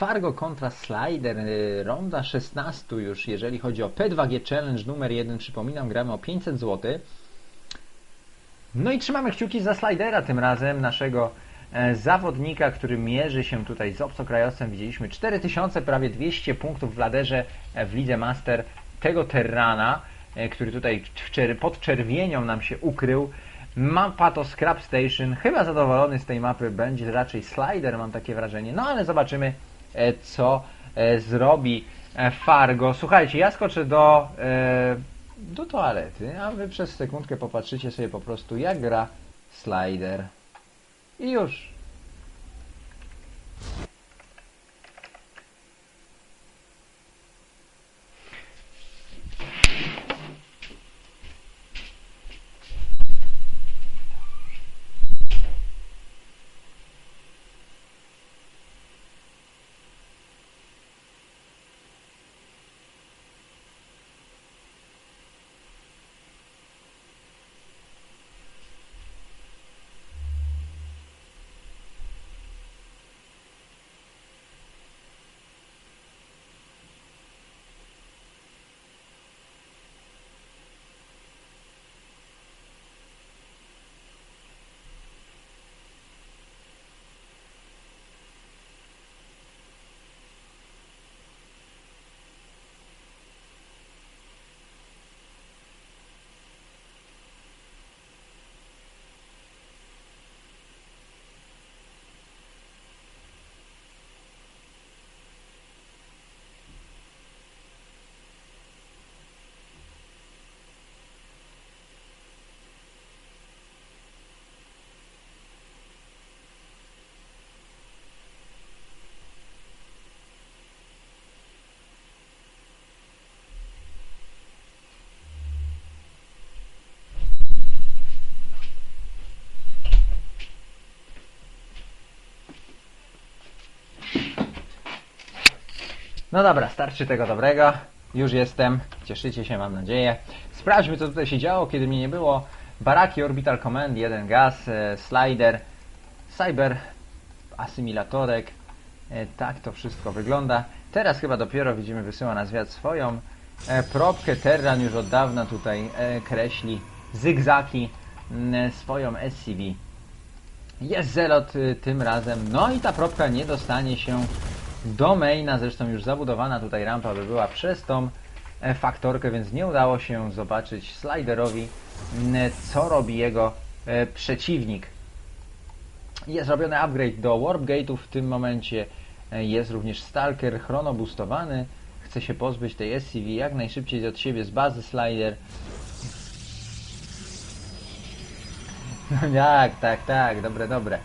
Fargo kontra Slider, y, ronda 16 już, jeżeli chodzi o P2G Challenge numer 1. Przypominam, gramy o 500 zł. No i trzymamy kciuki za Slidera tym razem, naszego e, zawodnika, który mierzy się tutaj z obcokrajowcem. Widzieliśmy 4000, prawie 200 punktów w laderze e, w Lidze Master tego Terrana, e, który tutaj pod czerwienią nam się ukrył. Mapa to Scrap Station. Chyba zadowolony z tej mapy będzie raczej Slider, mam takie wrażenie. No ale zobaczymy, co e, zrobi e, Fargo. Słuchajcie, ja skoczę do, e, do toalety, a wy przez sekundkę popatrzycie sobie po prostu, jak gra Slider. I już. No dobra, starczy tego dobrego. Już jestem. Cieszycie się, mam nadzieję. Sprawdźmy, co tutaj się działo, kiedy mnie nie było. Baraki Orbital Command, jeden gaz, e, slider, cyber, asymilatorek. E, tak to wszystko wygląda. Teraz chyba dopiero widzimy, wysyła na zwiat swoją e, probkę. Terran już od dawna tutaj e, kreśli zygzaki m, swoją SCV. Jest zelot y, tym razem. No i ta probka nie dostanie się do maina, zresztą już zabudowana tutaj rampa by była przez tą e, faktorkę, więc nie udało się zobaczyć sliderowi, co robi jego e, przeciwnik. Jest robiony upgrade do Warp Gate'ów w tym momencie. E, Jest również Stalker chronoboostowany. Chce się pozbyć tej SCV jak najszybciej od siebie z bazy slider. No tak, tak, tak, dobre, dobre.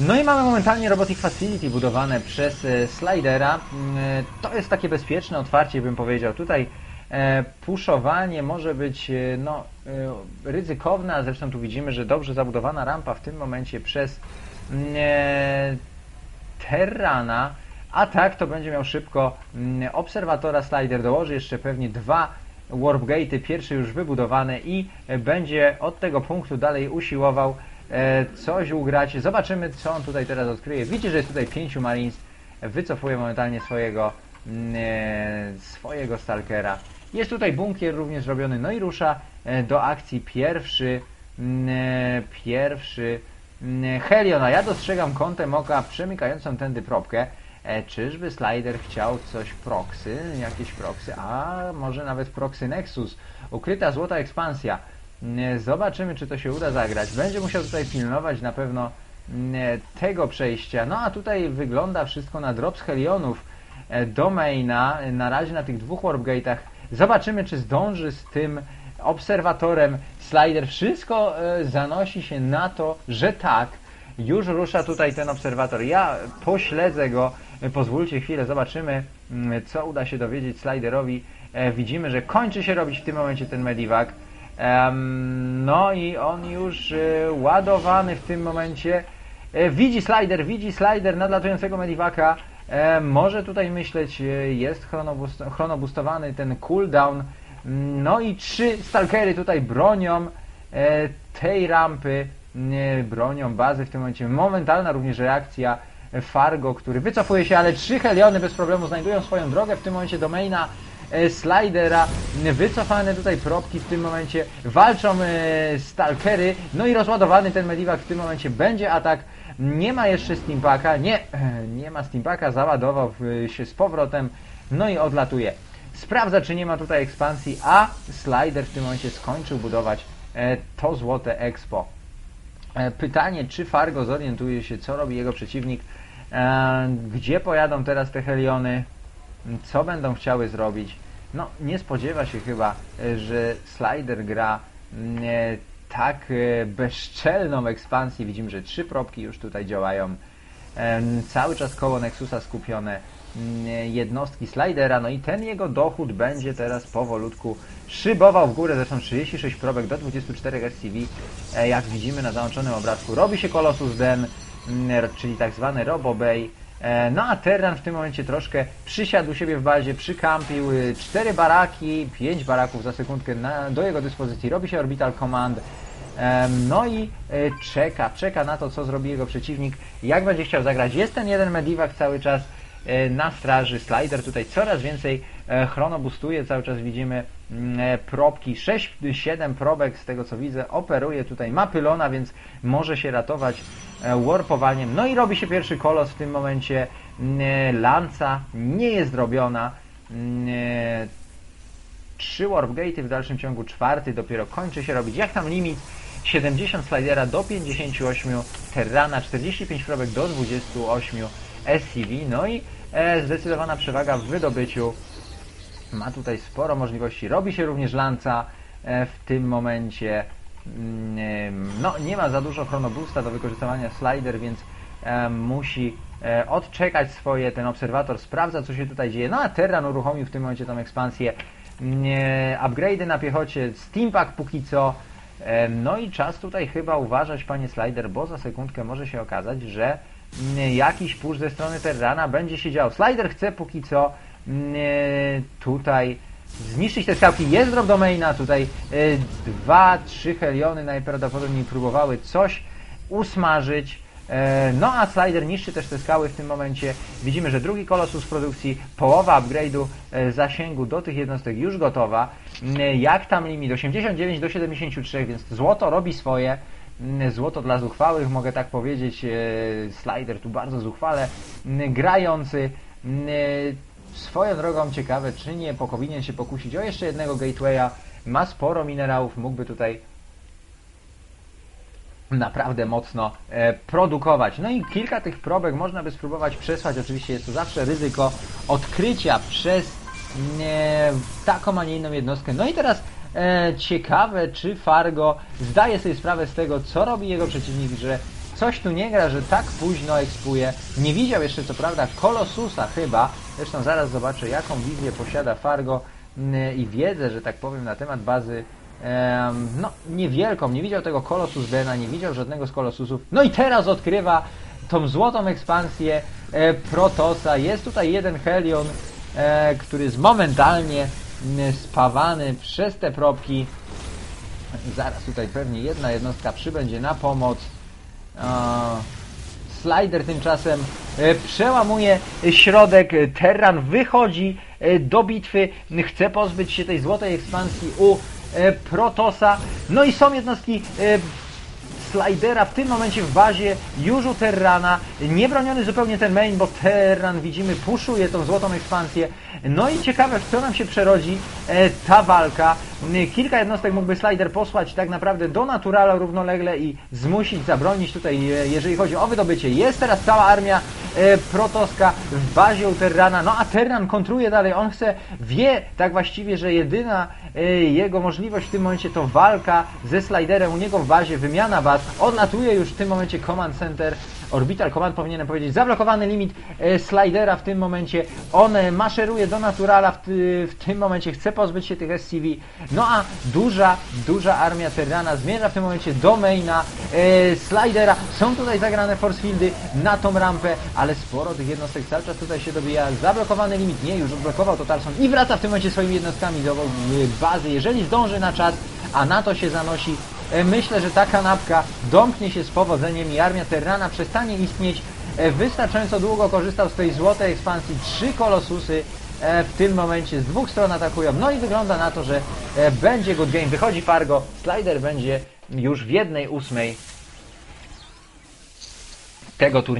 No i mamy momentalnie Robotic Facility budowane przez e, Slidera. Mm, e, To jest takie bezpieczne otwarcie, bym powiedział. Tutaj e, puszowanie może być no, ryzykowne, a zresztą tu widzimy, że dobrze zabudowana rampa w tym momencie przez mm, Terrana. A tak to będzie miał szybko mm, obserwatora Slider. Dołoży jeszcze pewnie dwa Warp Gate'y, pierwszy już wybudowany i będzie od tego punktu dalej usiłował coś ugrać. Zobaczymy, co on tutaj teraz odkryje. Widzi, że jest tutaj pięciu Marines. Wycofuje momentalnie swojego, mm, e, swojego Stalkera. Jest tutaj bunkier również zrobiony, no i rusza e, do akcji pierwszy, mm, e, pierwszy mm, Helion. A ja dostrzegam kątem oka przemykającą tędy probkę. E, czyżby Slider chciał coś proxy, jakieś proxy, a może nawet proxy Nexus, ukryta złota ekspansja. Zobaczymy, czy to się uda zagrać. Będzie musiał tutaj pilnować na pewno tego przejścia. No a tutaj wygląda wszystko na drop z Helionów e, do maina, na razie na tych dwóch warpgate'ach. Zobaczymy, czy zdąży z tym obserwatorem Slider. Wszystko e, zanosi się na to, że tak. Już rusza tutaj ten obserwator. Ja pośledzę go. E, Pozwólcie chwilę, zobaczymy, mm, co uda się dowiedzieć Sliderowi. Widzimy, że kończy się robić w tym momencie ten medivac. No i on już e, ładowany w tym momencie. E, Widzi slider, widzi slider nadlatującego medivaca. E, Może tutaj myśleć, jest chronoboostowany ten cooldown. No i trzy stalkery tutaj bronią tej rampy, bronią bazy w tym momencie. Momentalna również reakcja Fargo, który wycofuje się, ale trzy Heliony bez problemu znajdują swoją drogę w tym momencie do maina Slidera, wycofane tutaj propki w tym momencie, walczą e, Stalkery, no i rozładowany ten Medivac w tym momencie będzie atak, nie ma jeszcze Steampaka, nie, nie ma Steampaka, załadował e, się z powrotem, no i odlatuje. Sprawdza, czy nie ma tutaj ekspansji, a Slider w tym momencie skończył budować e, to złote Expo. E, Pytanie, czy Fargo zorientuje się, co robi jego przeciwnik, e, gdzie pojadą teraz te Heliony, co będą chciały zrobić. No, nie spodziewa się chyba, e, że Slider gra mm, e, tak e, bezczelną ekspansję. Widzimy, że trzy propki już tutaj działają. Cały czas koło Nexusa skupione mm, jednostki Slidera, no i ten jego dochód będzie teraz powolutku szybował w górę, zresztą 36 probek do 24 SCV, jak widzimy na załączonym obrazku. Robi się Colossus Den, mm, czyli tak zwany Robo Bay, E, No a Terran w tym momencie troszkę przysiadł u siebie w bazie, przykampił y, cztery baraki, pięć baraków za sekundkę na, do jego dyspozycji. Robi się Orbital Command. No i e, czeka, czeka na to, co zrobi jego przeciwnik, jak będzie chciał zagrać. Jest ten jeden Medivac cały czas e, na straży. Slider tutaj coraz więcej e, chronobustuje, cały czas widzimy e, probki, 6-7 probek z tego co widzę, operuje tutaj, ma pylona, więc może się ratować e, warpowaniem. No i robi się pierwszy kolos w tym momencie. Mm, e, Lanca nie jest robiona. Mm, e, Trzy warp gate'y w dalszym ciągu, czwarty dopiero kończy się robić. Jak tam limit? 70 slidera do 58, Terrana 45 probek do 28 SCV, no i e, zdecydowana przewaga w wydobyciu. Ma tutaj sporo możliwości. Robi się również lanca e, w tym momencie. Mm, No, nie ma za dużo chronoboosta do wykorzystywania slider, więc e, musi e, odczekać swoje. Ten obserwator sprawdza, co się tutaj dzieje. No a Terran uruchomił w tym momencie tą ekspansję. Mm, e, Upgrade'y na piechocie, Steampack póki co. No i czas tutaj chyba uważać, panie Slider, bo za sekundkę może się okazać, że mm, jakiś push ze strony Terrana będzie się dział. Slider chce póki co tutaj zniszczyć te skałki. Jest drop do maina, tutaj e, dwa, trzy heliony najprawdopodobniej próbowały coś usmażyć. E, No a Slider niszczy też te skały w tym momencie. Widzimy, że drugi kolosus produkcji, połowa upgrade'u e, zasięgu do tych jednostek już gotowa. Jak tam limit? 89 do 73, więc złoto robi swoje. Złoto dla zuchwałych, mogę tak powiedzieć. E, Slider tu bardzo zuchwale grający. Swoją drogą ciekawe, czy nie powinien się pokusić o jeszcze jednego gatewaya. Ma sporo minerałów, mógłby tutaj naprawdę mocno e, produkować. No i kilka tych probek można by spróbować przesłać. Oczywiście jest to zawsze ryzyko odkrycia przez e, taką, a nie inną jednostkę. No i teraz e, ciekawe, czy Fargo zdaje sobie sprawę z tego, co robi jego przeciwnik, że coś tu nie gra, że tak późno ekspuje. Nie widział jeszcze co prawda Kolosusa chyba. Zresztą zaraz zobaczę, jaką wizję posiada Fargo mm, i wiedzę, że tak powiem, na temat bazy no, niewielką, nie widział tego Colossus Dena, nie widział żadnego z Colossusów. No i teraz odkrywa tą złotą ekspansję e, Protosa. Jest tutaj jeden Helion, e, który jest momentalnie m, spawany przez te propki. Zaraz tutaj pewnie jedna jednostka przybędzie na pomoc. E, Slider tymczasem e, przełamuje środek, Terran wychodzi e, do bitwy, chce pozbyć się tej złotej ekspansji u e, Protosa. No i są jednostki e, Slidera w tym momencie w bazie już u Terrana. Niebroniony zupełnie ten main, bo Terran widzimy puszuje tą złotą ekspansję. No i ciekawe, w co nam się przerodzi e, ta walka. M, Kilka jednostek mógłby Slider posłać tak naprawdę do Naturala równolegle i zmusić, zabronić tutaj, e, jeżeli chodzi o wydobycie. Jest teraz cała armia e, protoska w bazie u Terrana, no a Terran kontruje dalej. On chce, wie tak właściwie, że jedyna jego możliwość w tym momencie to walka ze Sliderem u niego w bazie, wymiana baz. Odlatuje już w tym momencie Command Center. Orbital Command powinienem powiedzieć, zablokowany limit e, Slidera w tym momencie. On e, maszeruje do Naturala w, ty, w tym momencie, chce pozbyć się tych SCV. No a duża, duża armia Terrana zmierza w tym momencie do maina e, Slidera. Są tutaj zagrane force fieldy na tą rampę, ale sporo tych jednostek cały czas tutaj się dobija. Zablokowany limit, nie, już odblokował to Tarson i wraca w tym momencie swoimi jednostkami do e, bazy, jeżeli zdąży na czas, a na to się zanosi Myślę, że ta kanapka domknie się z powodzeniem i armia Terrana przestanie istnieć. e, wystarczająco długo korzystał z tej złotej ekspansji. Trzy kolosusy e, w tym momencie z dwóch stron atakują. No i wygląda na to, że e, będzie good game. Wychodzi Fargo, Slider będzie już w jednej ósmej tego turnieju.